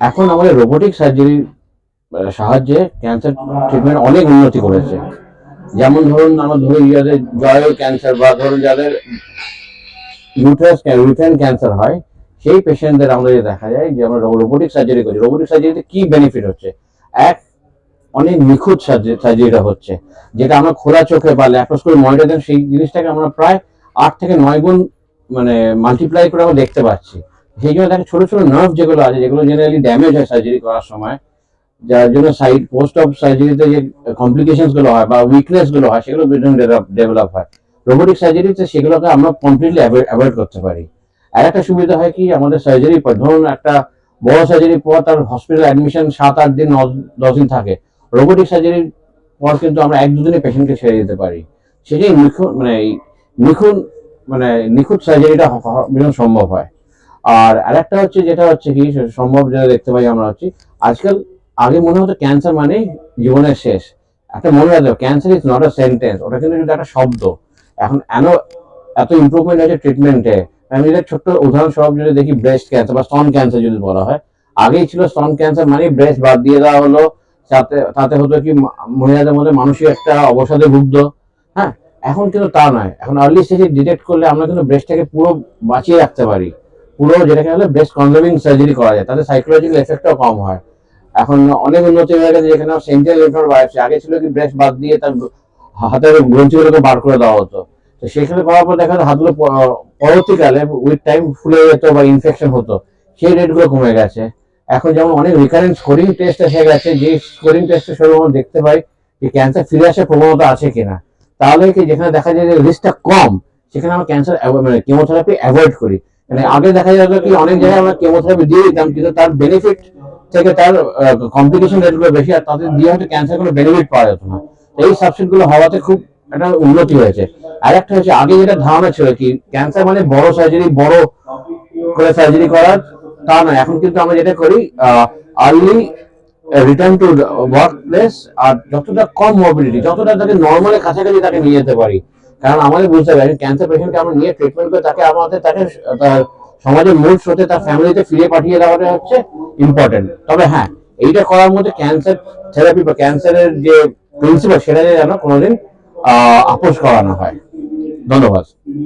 এখন আমাদের রোবোটিক সার্জারির সাহায্যে ক্যান্সার ট্রিটমেন্ট অনেক উন্নতি করেছে। যেমন ধরুন, আমরা ধরুন যাদের জয়ের ক্যান্সার বা ধরুন যাদের ইউটারাস ইউটারাইন ক্যান্সার হয়, সেই পেশেন্টদের আমাদের দেখা যায় যে আমরা রোবোটিক সার্জারি করি। রোবোটিক সার্জারিতে কি বেনিফিট হচ্ছে? এক, অনেক নিখুঁত সার্জারিটা হচ্ছে, যেটা আমরা খোলা চোখে বা ল্যাপ্রোস্কোপি মনিটর দেন সেই জিনিসটাকে আমরা প্রায় আট থেকে নয় গুণ মানে মাল্টিপ্লাই করে আমরা দেখতে পাচ্ছি। সেই জন্য দেখা ছোট ছোট নার্ভ যেগুলো আছে, যেগুলো জেনারেলি ড্যামেজ হয় সার্জারি করার সময়, যার জন্য সাইড পোস্ট অফ সার্জারিতে যে কমপ্লিকেশনসগুলো হয় বা উইকনেসগুলো হয়, সেগুলো ডেভেলপ হয়। রোবোটিক সার্জারিতে সেগুলোকে আমরা কমপ্লিটলি অ্যাভয়েড করতে পারি। আর একটা সুবিধা হয় কি, আমাদের সার্জারি পর ধরুন একটা বড় সার্জারির পর তার হসপিটাল অ্যাডমিশন সাত আট দিন দশ দিন থাকে। রোবোটিক সার্জারির পর কিন্তু আমরা এক দুদিনে পেশেন্টকে ছেড়ে দিতে পারি। সেটাই নিখুঁত মানে নিখুঁত মানে নিখুঁত সার্জারিটা সম্ভব হয়। আর আরেকটা হচ্ছে যেটা হচ্ছে কি সম্ভব যেটা দেখতে পাই আমরা হচ্ছে, আজকাল আগে মনে হতো ক্যান্সার মানেই জীবনের শেষ। একটা মনে রাখতে cancer is not a sentence ওটা কিন্তু একটা শব্দ। এখন এন এত ইমপ্রুভমেন্ট হয়েছে ট্রিটমেন্টে আমি যদি ছোট্ট উদাহরণস্বরূপ যদি দেখি ব্রেস্ট ক্যান্সার বা স্তন ক্যান্সার যদি বলা হয়, আগেই ছিল স্তন ক্যান্সার মানে ব্রেস্ট বাদ দিয়ে দেওয়া হলো তাতে তাতে হতো কি মহিলাদের মধ্যে মানসিক একটা অবসাদে ভুগত। হ্যাঁ এখন কিন্তু তা নয়। এখন আর্লি স্টেজে ডিটেক্ট করলে আমরা কিন্তু ব্রেস্টটাকে পুরো বাঁচিয়ে রাখতে পারি। পুরো যেটাকে বলে ব্রেস্ট কনজার্ভিং সার্জারি করা যায়, তাতে সাইকোলজিক্যাল এফেক্টটাও কম হয়। এখন অনেক উন্নতি হয়ে গেছে যেখানে সেন্ট্রাল লিম্ফোড বায়োপসি আগে ছিল কি ব্রেস্ট বাদ দিয়ে তার হাতের গ্রন্থিগুলোকে বার করে দেওয়া হতো। তো সেখানে করার পর দেখা যায় হাতগুলো পরবর্তীকালে উইথ টাইম ফুলে যেত বা ইনফেকশন হতো, সেই রেটগুলো কমে গেছে। এখন যেমন অনেক রিকারেন্ট স্কোরিং টেস্ট এসে গেছে, যে স্কোরিং টেস্টের শুরু আমরা দেখতে পাই যে ক্যান্সার ফিরে আসার প্রবণতা আছে কিনা। তাহলে কি যেখানে দেখা যায় যে রিস্কটা কম, সেখানে আমরা ক্যান্সার মানে কেমোথেরাপি অ্যাভয়েড করি। মানে আগে দেখা যেত কি অনেক জায়গায় আমরা কেমোথেরাপি দিয়ে দিতাম, কিন্তু তার বেনিফিট থেকে তার কমপ্লিকেশন রেটগুলো বেশি আর তাদের দিয়ে হয়তো ক্যান্সার কোনো বেনিফিট পাওয়া যেত না। এই সাবসেটগুলো হওয়াতে খুব একটা উন্নতি হয়েছে। আর একটা হচ্ছে, আগে যেটা ধারণা ছিল কি ক্যান্সার মানে বড় সার্জারি বড় করে সার্জারি করার তা নয়। এখন কিন্তু আমরা যেটা করি early return to work place আর যতটা কম মবিলিটি যতটা তাকে নর্মালের কাছাকাছি তাকে নিয়ে যেতে পারি। কারণ আমাদের বুঝতে হবে ক্যান্সার পেশেন্টকে আমরা নিয়ে ট্রিটমেন্ট করে তাকে আমাদের, তাকে সমাজের মূল স্রোতে, তার ফ্যামিলিতে ফিরে পাঠিয়ে দেওয়াটা হচ্ছে ইম্পর্টেন্ট তবে হ্যাঁ এইটা করার মধ্যে ক্যান্সার থেরাপি বা ক্যান্সারের যে প্রিন্সিপাল সেটা যেন কোনোদিন আপোষ করানো হয়। ধন্যবাদ।